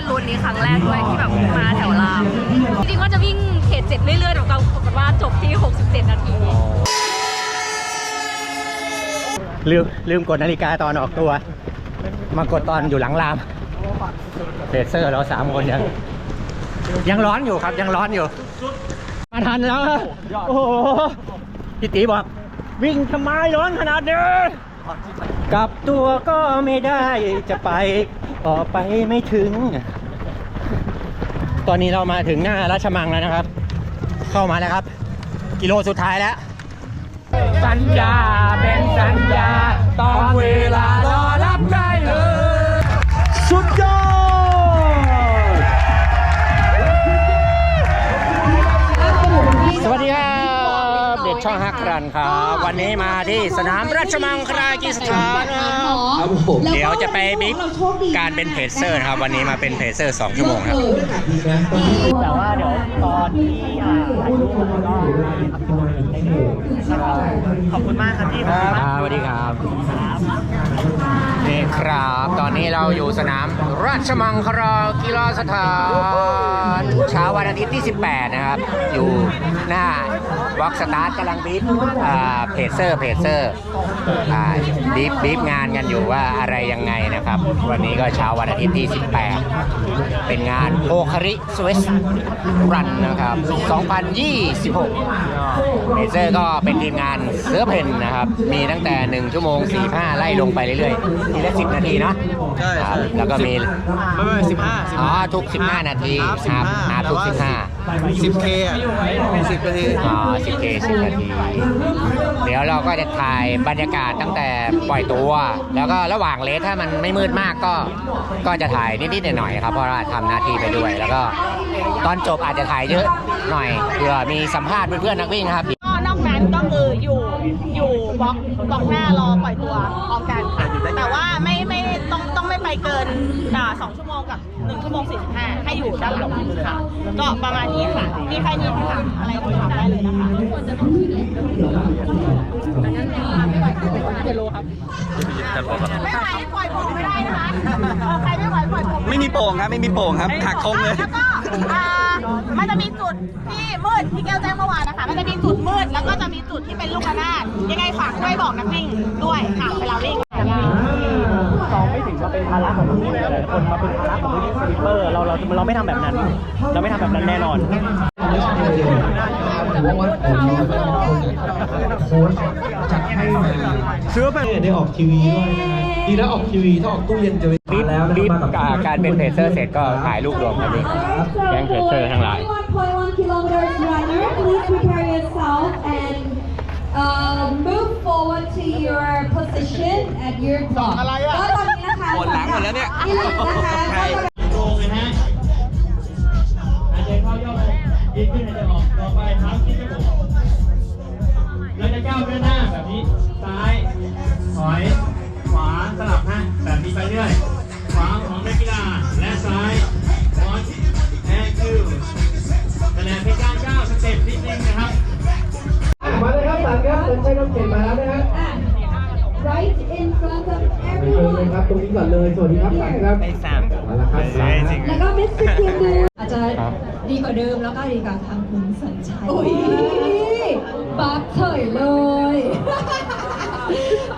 เป็นรุ่นนี้ครั้งแรกด้วยที่แบบมาแถวราม จริงๆว่าจะวิ่งเขตเจ็ดเรื่อยๆแต่ปรากฏว่าจบที่ 67 นาที ลืมลืมกดนาฬิกาตอนออกตัว มากดตอนอยู่หลังรามเบเซอร์เราสามคนยังยังร้อนอยู่ครับยังร้อนอยู่ มาทันแล้ว โอ้โหพี่ตีบอก วิ่งทำไมร้อนขนาดนี้ กลับตัวก็ไม่ได้จะไปต่อไปไม่ถึง ตอนนี้เรามาถึงหน้าราชมังแล้วนะครับ เข้ามาแล้วครับ กิโลสุดท้ายแล้ว สัญญาเป็นสัญญาต้องเวลารอรับได้เลย สุดยอด สวัสดีครับเด็ก ช่องฮักรันครับวันนี้มาที่สนามราชมังคลากีสถานนะครับเดี๋ยวจะไปบิ๊กการเป็นเพจเซอร์นะครับ วันนี้มาเป็นเพจเซอร์2ชั่วโมงครับ แต่ว่าเดี๋ยวตอนที่อ่าถ่ายรูปก็ขอบคุณมากครับพี่ครับสวัสดีครับนี่ ครับ ตอนนี้เราอยู่สนามราชมังคลากีฬาสถานเช้าวันอาทิตย์ที่ 18 นะครับ อยู่หน้าบ็อกสตาร์ทกำลังบีบอ่าเพจเซอร์เพจเซอร์บีบบีบงานกันอยู่ว่าอะไรยังไงนะครับ วันนี้ก็เช้าวันอาทิตย์ที่ 18 เป็นงานโอคาริสวิสรันนะครับ 2026เอเซอร์ก็เป็นทีมงานเสือเพนนะครับ มีตั้งแต่ 1 ชั่วโมง 45 ไล่ลงไปเรื่อยๆทีละ10นาทีเนาะใช่ครับแล้วก็มีไม่ไม่สิบห้าอ๋อทุก 15 นาทีครับสิบห้าครับทุก 15สิบเคอะสิบนาทีอ๋อ10เค10 นาที เดี๋ยวเราก็จะถ่ายบรรยากาศตั้งแต่ปล่อยตัว แล้วก็ระหว่างเลสถ้ามันไม่มืดมากก็ก็จะถ่ายนิดๆหน่อยๆครับเพราะว่าทำหน้าที่ไปด้วย แล้วก็ตอนจบอาจจะถ่ายเยอะหน่อยเผื่อมีสัมภาษณ์เพื่อนๆนักวิ่งนะครับ ก็นอกนั้นก็คืออยู่อยู่บล็อกบล็อกหน้ารอปล่อยตัวพร้อมกันค่ะแต่ว่าไม่ เกินอ่าสองชั่วโมงกับหนึ่งชั่วโมงสี่สิบห้าให้อยู่ด้านหลังค่ะ ก็ประมาณนี้ค่ะ มีใครมีคำถามอะไรก็ถามได้เลยนะคะไม่ไหวปล่อยผมไม่ได้นะคะเออใครไม่ไหวปล่อยผมไม่มีโป่งครับไม่มีโป่งครับหักคงเลยแล้วก็อ่ามันจะมีจุดที่มืดที่แก้วแจ้งเมื่อวานนะคะ มันจะมีจุดมืดแล้วก็จะมีจุดที่เป็นลูกระนาดยังไงฝากช่วยบอกนักวิ่งด้วยค่ะเวลาวิ่งเราไม่ถึงมาเป็นภาระของผู้วิ่งหลายคนมาเป็นภาระของผู้วิ่งสลิปเปอร์เราเราเราไม่ทำแบบนั้น เราไม่ทำแบบนั้นแน่นอนโค้ชจัดให้มาซื้อไปได้ออกทีวีด้วยนะฮะดีแล้วออกทีวีถ้าออกตู้เย็นจะบีบแล้วนะบีบมากับการเป็นเพจเซอร์เสร็จก็ถ่ายรูปรวมกันนี่แก๊งเพจเซอร์ทั้งหลาย1.1 kilometers runner, please prepare yourself and uh, move forward to your position at your clock. ก็ตอนนี้นะคะปวดหลังหมดแล้วเนี่ยอีลิทนะคะใครก็หายใจเข้าย่อไปยืนขึ้นหายใจออกต่อไปเท้าชี้จมูกเราจะก้าวเดินหน้าแบบนี้ ซ้าย ถอย ขวาสลับฮะ แบบนี้ไปเรื่อย ขวาของนักกีฬา และซ้ายวันแอนคิวคะแนนเป็นการก้าวสเต็ปนิดนึงนะครับ right in front of เชิญเลย everyone ครับตรงนี้ก่อนเลยสวัสดีครับสันครับไม่สาม มาแล้วครับสันครับแล้วก็ Mr. Kim ดูอาจจะดีกว่าเดิมแล้วก็ดีกว่าทางคุณสัญชัยโอ้ยบักเฉยเลย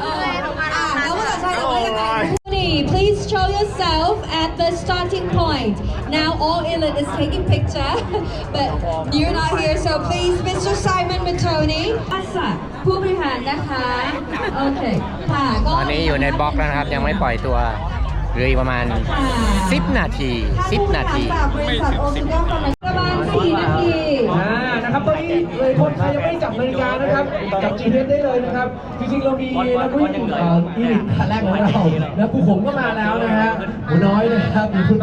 เอออะแล้วภาษาไทยเราว่ายังไง Please show yourself at the starting point. Now all elite is taking picture, but you're not here, so please, Mr. Simon Matoni. อาสาผู้บริหารนะคะ โอเค ค่ะ ก็ตอนนี้อยู่ในบล็อกแล้วนะครับ ยังไม่ปล่อยตัวเหลืออีกประมาณ 10 นาที 10 นาที 4นาทีอ่านะครับตอนนี้เลยคนใครยังไม่จับนาฬิกานะครับจับ GPS ได้เลยนะครับ จริงๆเรามีนักวิ่งเอ่ออีลิทคันแรกของเรานะครูผมก็มาแล้วนะฮะหมูน้อยนะครับมีคุณ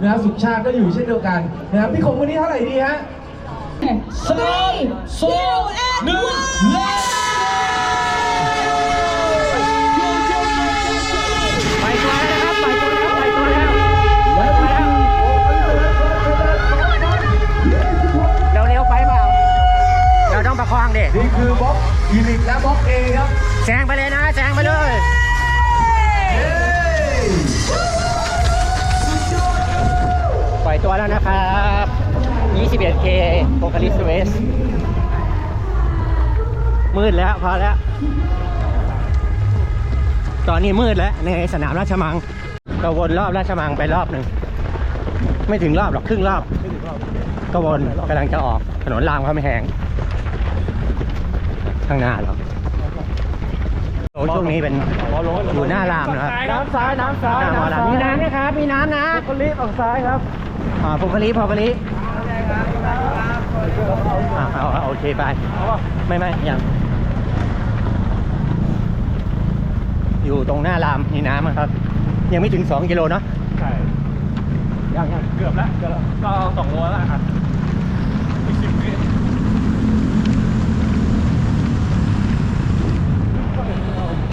นะครับสุขชาติก็อยู่เช่นเดียวกันนะครับพี่คงวันนี้เท่าไหร่ดีฮะ three two and one นี่คือบล็อกอีลิทและบล็อกเอครับแซงไปเลยนะแซงไปเลยเฮ้ยตัวแล้วนะครับ 21K โปคาลิสเวส มืดแล้วพอแล้ว ตอนนี้มืดแล้วในสนามราชมัง ก็วนรอบราชมังไปรอบหนึ่ง ไม่ถึงรอบหรอกครึ่งรอบ ก็วนกำลังจะออกถนนรามคำแหง ข้างหน้าเราโอ้ช่วงนี้เป็นอยู่หน้ารามนะครับ น้ำซ้ายน้ำซ้ายหน้ามอลำมีน้ำนะครับ มีน้ำนะคนรีบออกซ้ายครับ อ่าพงคลีพงคลีอ่าเอาเอาโอเคไป ไม่ไม่ยังอยู่ตรงหน้ารามมีน้ำอะครับ ยังไม่ถึง 2 กิโลเนาะใช่ยังยังเกือบแล้วเกือบแล้วก็สองโลแล้วครับอีกสิบวิ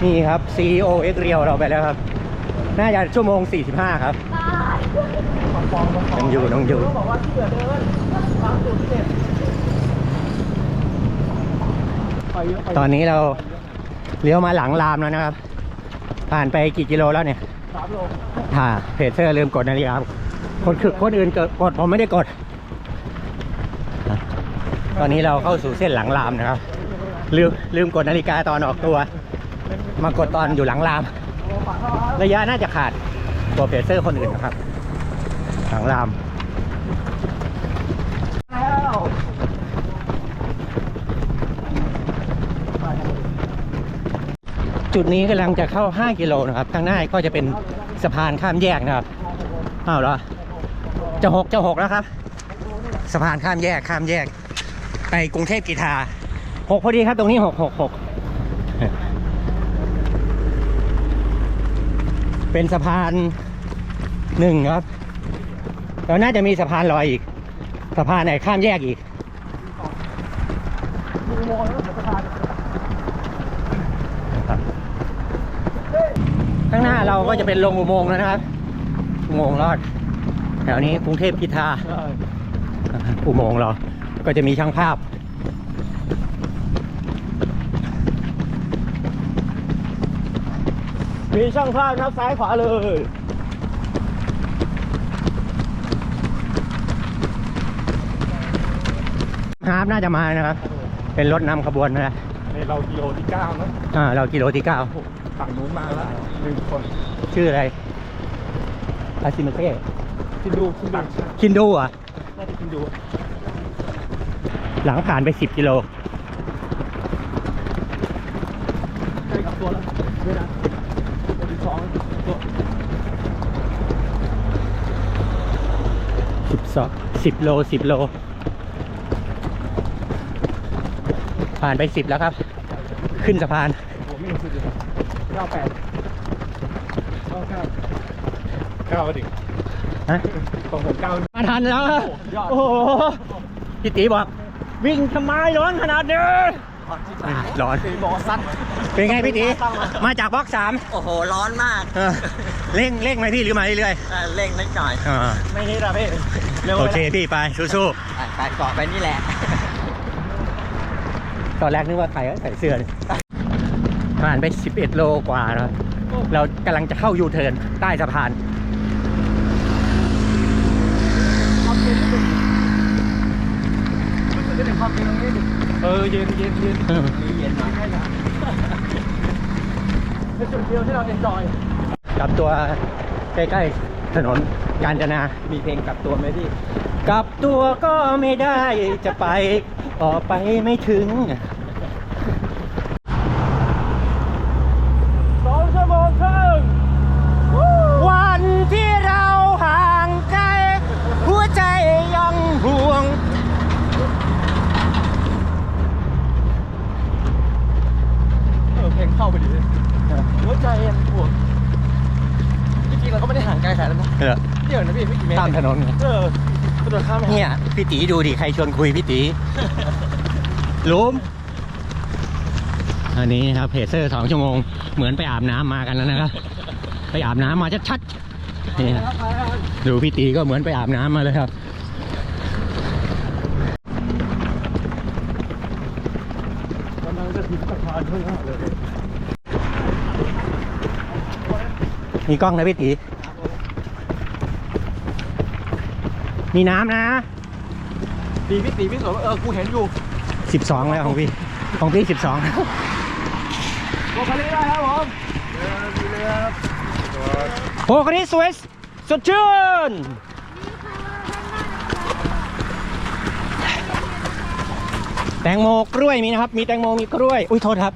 นี่ครับ CEO X เรียวเราไปแล้วครับ น่าจะชั่วโมง 45 ครับยังอยู่ยังอยู่ตอนนี้เราเลี้ยวมาหลังรามแล้วนะครับ ผ่านไปกี่กิโลแล้วเนี่ยสามโลอ่าเพจเซอร์ลืมกดนาฬิกาคนคือคนอื่นกดกดผมไม่ได้กด ตอนนี้เราเข้าสู่เส้นหลังรามนะครับ ลืมลืมกดนาฬิกาตอนออกตัว มากดตอนอยู่หลังราม ระยะน่าจะขาดตัวเพเซอร์คนอื่นนะครับ หลังรามจุดนี้กำลังจะเข้า 5 กิโลนะครับข้างหน้าก็จะเป็นสะพานข้ามแยกนะครับอ้าวเหรอ จะหกจะหกแล้วครับ สะพานข้ามแยกข้ามแยก ไปกรุงเทพกีทาหกพอดีครับ ตรงนี้หกหกหก เป็นสะพานหนึ่งครับ แล้วน่าจะมีสะพานลอยอีก สะพานไหนข้ามแยกอีกข้างหน้าเราก็จะเป็นลงอุโมงค์แล้วนะครับอุโมงค์รอดแถวนี้กรุงเทพกีทาอุโมงค์เราก็จะมีช่างภาพ มีช่างภาพนับซ้ายขวาเลยฮาร์ฟน่าจะมานะครับ เป็นรถนำขบวนนะในเรากิโลที่เก้านะอ่าเรากิโลที่เก้าฝั่งนู้นมาแล้วหนึ่งคนชื่ออะไรอาซิมาเซ่คิดดูคิดดูคินดูอะน่าจะคิดดู หลังผ่านไปสิบกิโลใกล้กับตัวแล้วด้วยนะตัวที่ สองตัวสิบสองสิบโลสิบโล ผ่านไปสิบแล้วครับ ขึ้นสะพานผมไม่รู้สึกเลยเก้าแปดเก้าเก้าเก้าดิฮะของผมเก้ามาทันแล้วอะยอดโอ้โหพี่ตีบอก วิ่งทำไมร้อนขนาดนี้ ร้อน ตีบอกสั้นเป็นไงพี่ตีมาจากบล็อกสามโอ้โห ร้อนมากเออเร่งเร่งไหมพี่หรือมาเรื่อยเออเร่งนิดหน่อย ๆอ่าไม่นิดอะพี่เร็วโอเคพี่ไปสู้ไปไปเกาะไปนี่แหละ ๆตอนแรกนึกว่าใครใส่เสื้อเนี่ยผ่านไป 11 โลกว่าแล้วเรากำลังจะเข้ายูเทิร์นใต้สะพานเออเย็นเย็นเย็นเย็นหน่อยเป็นจุดเดียวที่เราเอนจอยกลับตัวใกล้ๆถนนกาญจนา มีเพลงกลับตัวไหมพี่ กลับตัวก็ไม่ได้จะไปต่อไปไม่ถึง สองชั่วโมงครึ่ง วันที่เราห่างไกล หัวใจยังห่วง เออเพลงเข้าไปดิหัวใจยังปวดจริงๆเราก็ไม่ได้ห่างไกลขนาดนั้นนะ เออ เดี๋ ยวนะพี่ไม่กี่เมตรตามถนนไงเออกระโดดข้ามไปเนี่ยพี่ตีดูดิใครชวนคุยพี่ตีลุมอันนี้นะครับเพจเซอร์สองชั่วโมงเหมือนไปอาบน้ำมากันแล้วนะครับไปอาบน้ำมาชัดๆนี่นะดูพี่ตีก็เหมือนไปอาบน้ำมาเลยครับกำลังจะถึงสะพานข้างหน้าเลยมีกล้องนะพี่ตี มีน้ำนะ ตีพี่ตีพี่สวนเออกูเห็นอยู่12 แล้วของพี่ ของพี่ 12โอ้คันนี้ได้ครับผมโอ้คนนี้สวยสดชื่น แตงโมกล้วยมีนะครับ มีแตงโมมีกล้วย อุ้ยโทษครับ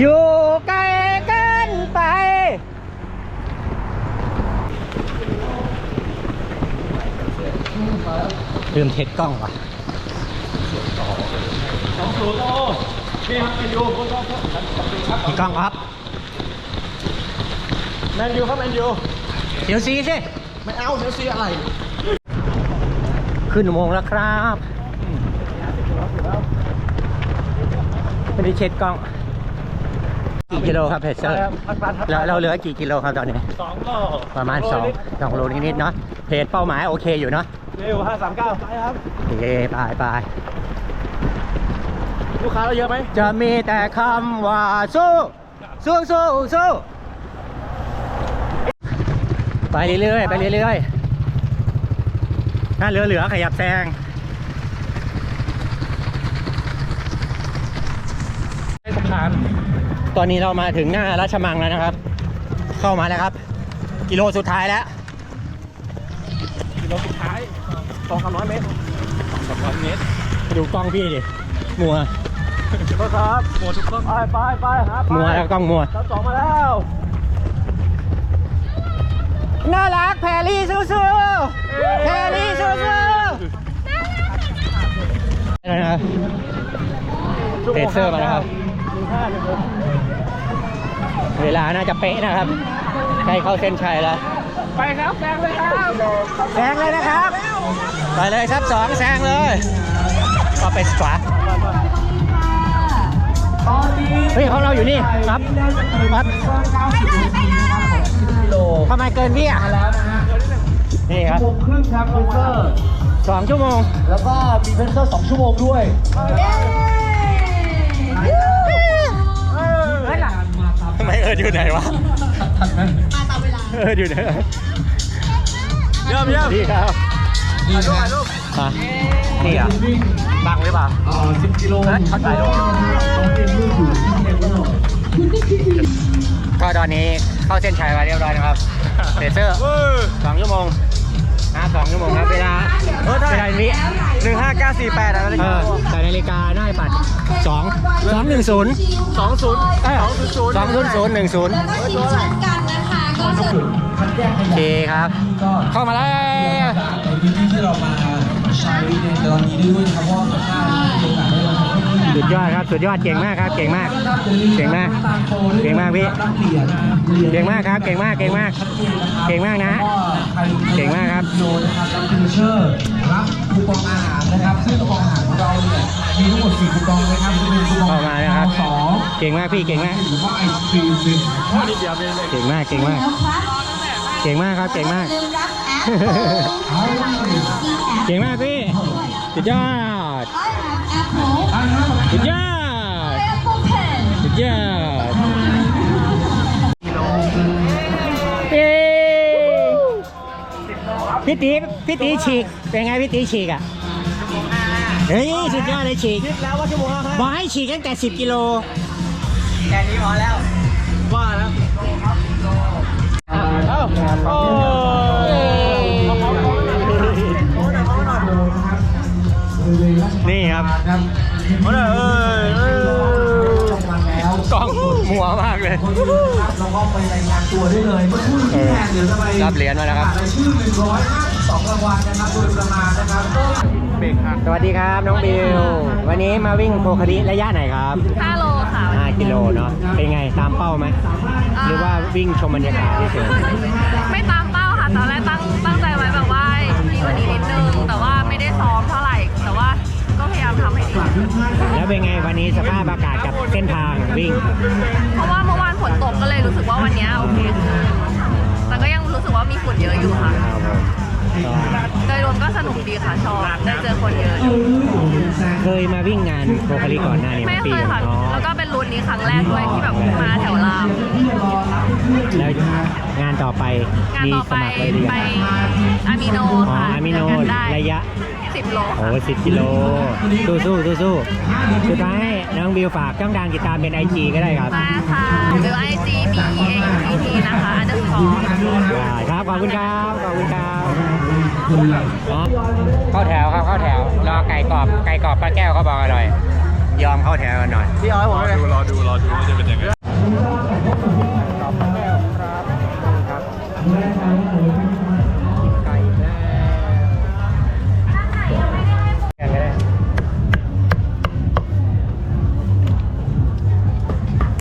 อยู่ไกลเกินไป ลืมเทสกล้องว่ะสองศูนย์โอ้นี่ครับแมนยูโค้ชครับมีกล้องครับแมนยูครับแมนยูเดี๋ยวซีสิไม่เอาเดี๋ยวซีอะไร ขึ้นอุโมงค์แล้วครับไม่ได้เช็ดกล้อง กี่กิโลครับเพจเซอร์แล้วเราเหลือกี่กิโลครับตอนนี้สองโลประมาณ2 2โลนิดๆเนาะเพจเป้าหมายโอเคอยู่เนาะ เร็วห้าสามเก้าไปครับโอเคไปไปลูกค้าเราเยอะไหมจะมีแต่คำว่าสู้สู้สู้สู้ไปเรื่อยๆไปเรื่อยๆถ้าเหลือๆขยับแซงให้สำคัญตอนนี้เรามาถึงหน้าราชมังแล้วนะครับ เข้ามาแล้วครับ กิโลสุดท้ายแล้วกิโลสุดท้าย สองสามร้อยเมตรสองสามร้อยเมตรดูกล้องพี่ดิมัวขอบครับหมดทุกคนไปไปไปครับมัวแล้วกล้องมัวสามสองมาแล้ว น่ารักแพรรี่สู้ๆแพรรี่สู้ๆนะครับเทเซอร์มาแล้วครับหนึ่งห้าหนึ่งหกเวลาน่าจะเป๊ะนะครับใกล้เข้าเส้นชัยแล้ว ไปครับแซงเลยครับแซงเลยนะครับ ไปเลยครับสองแซงเลยก็ไปขวาเฮ้ยของเราอยู่นี่ครับครับทำไมเกินพี่อะนี่ครับชั่วโมงครึ่งครับเพนเซอร์สองชั่วโมง แล้วก็มีเพนเซอร์สองชั่วโมงด้วยทำไมเอิร์ดอยู่ไหนวะมาตามเวลาเอิร์ดอยู่ไหนเยี่ยมเยี่ยมดีครับนี่นะฮะ มานี่อะวิ่งบังหรือเปล่าเอ่อ10กิโลเขาถ่ายรูปน้องเกมรูปอยู่ที่เทเบิลก็ตอนนี้เข้าเส้นชัยมาเรียบร้อยนะครับเรเซอร์สองชั่วโมงนะสองชั่วโมงครับเวลาเวลาวิหนึ่งห้าเก้าสี่แปดอะไรเออแต่นาฬิกาหน้าปัดสองสองหนึ่งศูนย์สองศูนย์เอ้ยสองศูนย์ศูนย์หนึ่งศูนย์แล้ว ก็ชิงชันกันนะคะก็จะคัดแยกขโอยะเคครับก็เข้ามาแล้ว ในพื้นที่ที่เรามาใช้ในตอนนี้ด้วยนะครับเพราะว่าข้างหน้ามีโอกาสได้ลงพื้นที่ สุดยอดครับ สุดยอด เก่งมากครับ เก่งมาก เก่งมาก เก่งมากพี่ เก่งมากครับเก่งมากเก่งมากเก่งมากนะ เก่งมากครับ โยนะครับรับฟิเชอร์ รับคูปองอาหารนะครับ ซึ่งคูปองอาหารของเราเนี่ยมีทั้งหมด4คูปองนะครับจะเป็นคูปองเข้ามานะครับ สองเก่งมากพี่เก่งมาก หรือว่าไอศครีมหนึ่งนี่เดียวเป็นเลยเก่งมากเก่งมาก แล้วครับเก่งมากครับเก่งมาก ลืมรับแอปเปิลเอาเลยเก่งมากพี่สุดยอด I have apple สุดยอด apple pen สุดยอดเย้พี่ตีพี่ตีฉีก เป็นไงพี่ตีฉีกอะเฮ้ยสุดยอดเลยฉีกแล้วว่าชั่วโมงห้าบอกให้ฉีกตั้งแต่ 10 กิโลแค่นี้พอแล้วว่าแล้วเอ้าโอ้นี่ครับเอาเลยเอ้ยเอ้ยกล้องมัวมากเลยคนอื่นนะครับเราก็ไปรายงานตัวได้เลยเมื่อครู่ที่แทนเดี๋ยวจะไปรับเหรียญมาแล้วครับราย ชื่อ152รางวัลนะครับโดยประมาณนะครับก็เบรกหักสวัสดีครับน้องบิว วันนี้มาวิ่งโคคาริระยะไหนครับ 5 โลค่ะ 5 กิโลเนาะ เป็นไงตามเป้าไหม หรือว่าวิ่งชมบรรยากาศเฉยไม่ตามเป้าค่ะ ตอนแรกตั้งตั้งใจไว้แบบว่าดีกว่านี้นิดนึง แต่ว่าไม่ได้ซ้อมเท่าไหร่ แต่ว่าก็พยายามทำให้ดีๆแล้วเป็นไงวันนี้สภาพอากาศกับเส้นทางวิ่ง เพราะว่าเมื่อวานฝนตกก็เลยรู้สึกว่าวันเนี้ยโอเคขึ้นแต่ก็ยังรู้สึกว่ามีฝุ่นเยอะอยู่ค่ะครับผม โดยรวมก็สนุกดีค่ะชอบได้เจอคนเยอะเคยมาวิ่งงานโคคาริก่อนหน้านี้ไหมไม่เคปียค่ะ อ๋อแล้วก็เป็นรุ่นนี้ครั้งแรกด้วยที่แบบมาแถวราม แล้วงานต่อไปงานมีต่อสไปมัครไว้หรือไปยังอามิโนอ๋อค่ะอามิโนเจอกันได้ระยะ สิบโลโอ้ค่ะสิบกิโล สู้สู้สู้สู้สุดท้ายน้องบิวฝากช่องทางติดตามเป็นไอจีก็ได้ครับมาค่ะหรือ IG B A P T นะคะ underscore ได้ครับขอบคุณครับขอบคุณครับอ๋อเข้าแถวครับเข้าแถวรอไก่กรอบไก่กรอบป้าแก้วเขาบอกอร่อย ยอมเข้าแถวกันหน่อยพี่เอาให้ผมดูรอดูรอดูว่าจะเป็นยังไง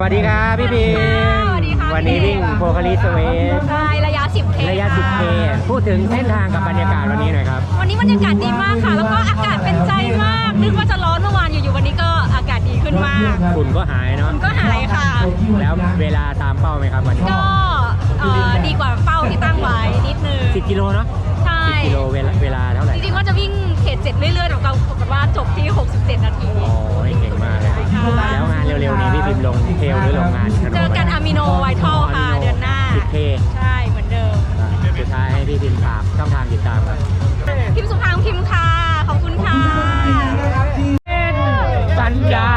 วัสดีครับพี่พิมสวัสดีค่ะวันนี้วิ่งโพคาริสเวสใช่ระยะ 10K ระยะ 10K พูดถึงเส้นทางกับบรรยากาศวันนี้หน่อยครับ วันนี้บรรยากาศดีมากค่ะ แล้วก็อากาศเป็นใจมาก นึกว่าจะร้อนเมื่อวานอยู่ๆวันนี้ก็อากาศดีขึ้นมากฝุ่นก็หายเนาะมันก็หายค่ะ แล้วเวลาตามเป้าไหมครับวันนี้ก็เอ่อดีกว่าเป้าที่ตั้งไว้นิดนึง 10 กิโลเนาะ ใช่10กิโลเวลาเวลาเท่าไหร่จริงๆว่าจะวิ่งเขตเจ็ดเรื่อยๆแต่ปรากฏว่าจบที่ 67 นาทีโอ้ยเก่งมากเลยแล้วงานเร็วๆนี้พี่พิมพ์ลงเทลหรือลงงานเจอกันอะมิโนไวทัลค่ะเดือนหน้า 10K ใช่เหมือนเดิม สุดท้ายให้พี่พิมพ์ฝากช่องทางติดตามครับพิมพ์สุภาพพิมพ์ค่ะ ขอบคุณค่ะ สัญญา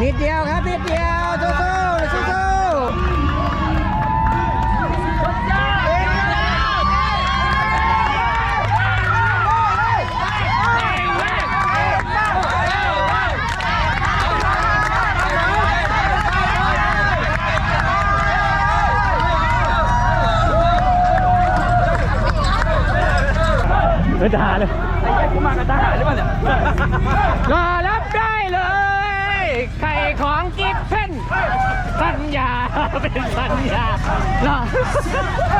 นิดเดียวครับ นิดเดียวสู้ๆสู้ๆไม่ด่าเลยไอ้แค่กูมากับทหารหรือเปล่าเนี่ยรอรับได้เลย ไข่ของกิฟเพ่นสัญญา เป็นสัญญารอแน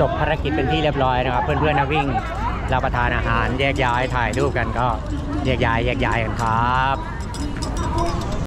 จบภารกิจเป็นที่เรียบร้อยนะครับ เพื่อนๆนักวิ่งรับประทานอาหารแยกย้ายถ่ายรูปกันก็แยกย้ายแยกย้ายกันครับ